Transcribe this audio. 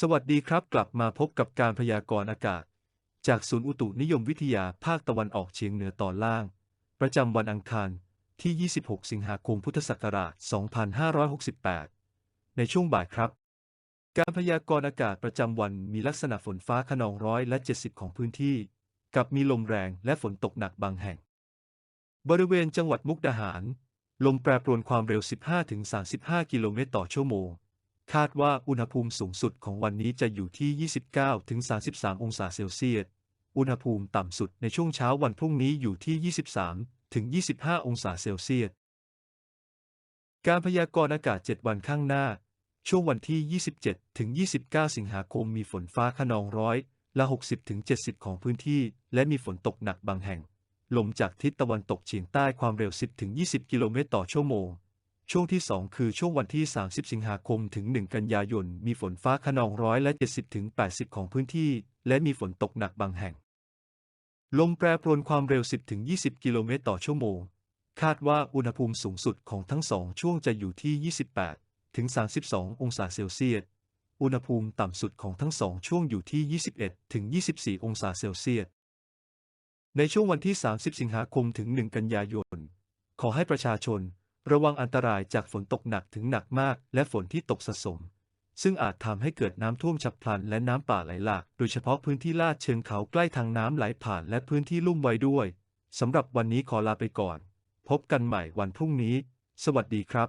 สวัสดีครับกลับมาพบกับการพยากรณ์อากาศ จากศูนย์อุตุนิยมวิทยาภาคตะวันออกเฉียงเหนือตอนล่าง ประจำวันอังคารที่ 26 สิงหาคมพุทธศักราช 2568 ในช่วงบ่ายครับ การพยากรณ์อากาศประจำวันมีลักษณะฝนฟ้าขนองร้อยและ 70 ของพื้นที่ กับมีลมแรงและฝนตกหนักบางแห่ง บริเวณจังหวัดมุกดาหาร ลมแปรปรวนความเร็ว 15-35 กิโลเมตรต่อชั่วโมง คาดว่าอุณหภูมิสูงสุดของวันนี้จะอยู่ที่ 29-33 องศาเซลเซียส อุณหภูมิต่ำสุดในช่วงเช้าวันพรุ่งนี้อยู่ที่ 23-25 องศาเซลเซียส การพยากรณ์อากาศ 7 วันข้างหน้า ช่วงวันที่ 27-29 สิงหาคมมีฝนฟ้าขนองร้อยละ 60-70 ของพื้นที่ และมีฝนตกหนักบางแห่ง ลมจากทิศตะวันตกเฉียงใต้ความเร็ว 10-20 กิโลเมตรต่อชั่วโมง ช่วงที่ 2 คือช่วงวันที่ 30 สิงหาคมถึง 1 กันยายน มีฝนฟ้าขนองร้อยและ 70-80 ของพื้นที่ และมีฝนตกหนักบางแห่ง ลมแปรปรวนความเร็ว 10-20 กิโลเมตรต่อชั่วโมง คาดว่าอุณหภูมิสูงสุดของทั้งสองช่วงจะอยู่ที่ 28 ถึง 32 องศาเซลเซียส อุณหภูมิต่ำสุดของทั้งสองช่วงอยู่ที่ 21 ถึง 24 องศาเซลเซียส ในช่วงวันที่ 30 สิงหาคมถึง 1 กันยายน ขอให้ประชาชน ระวังอันตรายจากฝนตกหนักถึงหนักมาก และฝนที่ตกสะสม ซึ่งอาจทำให้เกิดน้ำท่วมฉับพลันและน้ำป่าไหลหลาก โดยเฉพาะพื้นที่ลาดเชิงเขาใกล้ทางน้ำไหลผ่านและพื้นที่ลุ่มไว้ด้วยสำหรับวันนี้ขอลาไปก่อน พบกันใหม่วันพรุ่งนี้ สวัสดีครับ